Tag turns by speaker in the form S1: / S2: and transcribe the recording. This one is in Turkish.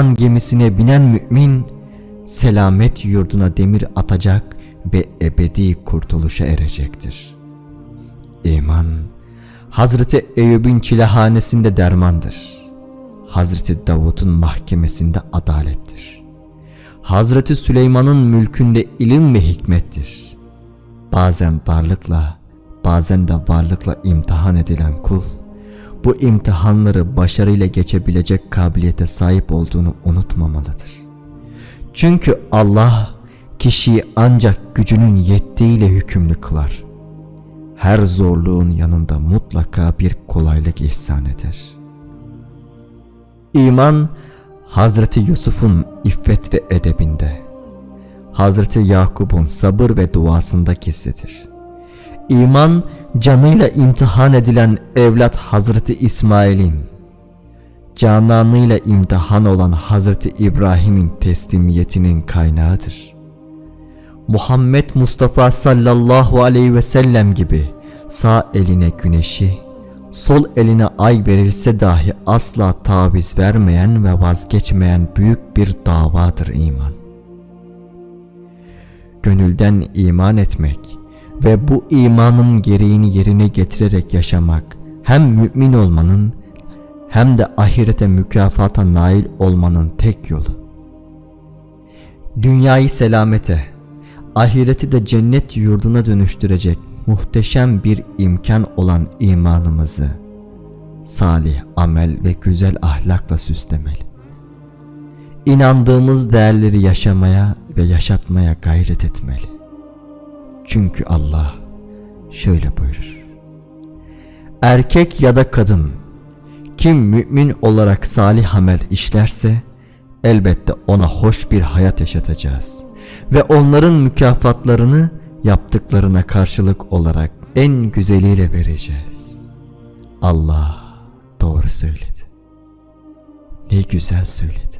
S1: iman gemisine binen mümin selamet yurduna demir atacak ve ebedi kurtuluşa erecektir. İman Hazreti Eyüp'ün çilehanesinde dermandır. Hazreti Davut'un mahkemesinde adalettir. Hazreti Süleyman'ın mülkünde ilim ve hikmettir. Bazen darlıkla, bazen de varlıkla imtihan edilen kul, bu imtihanları başarıyla geçebilecek kabiliyete sahip olduğunu unutmamalıdır. Çünkü Allah kişiyi ancak gücünün yettiğiyle hükümlü kılar. Her zorluğun yanında mutlaka bir kolaylık ihsan eder. İman Hazreti Yusuf'un iffet ve edebinde, Hazreti Yakup'un sabır ve duasında gizlidir. İman canıyla imtihan edilen evlat Hazreti İsmail'in, cananıyla imtihan olan Hazreti İbrahim'in teslimiyetinin kaynağıdır. Muhammed Mustafa sallallahu aleyhi ve sellem gibi sağ eline güneşi, sol eline ay verilse dahi asla taviz vermeyen ve vazgeçmeyen büyük bir davadır iman. Gönülden iman etmek ve bu imanın gereğini yerine getirerek yaşamak hem mümin olmanın hem de ahirete mükafata nail olmanın tek yolu. Dünyayı selamete, ahireti de cennet yurduna dönüştürecek muhteşem bir imkan olan imanımızı salih amel ve güzel ahlakla süslemeli. İnandığımız değerleri yaşamaya ve yaşatmaya gayret etmeli. Çünkü Allah şöyle buyurur. Erkek ya da kadın kim mümin olarak salih amel işlerse elbette ona hoş bir hayat yaşatacağız ve onların mükafatlarını yaptıklarına karşılık olarak en güzeliyle vereceğiz. Allah doğru söyledi. Ne güzel söyledi.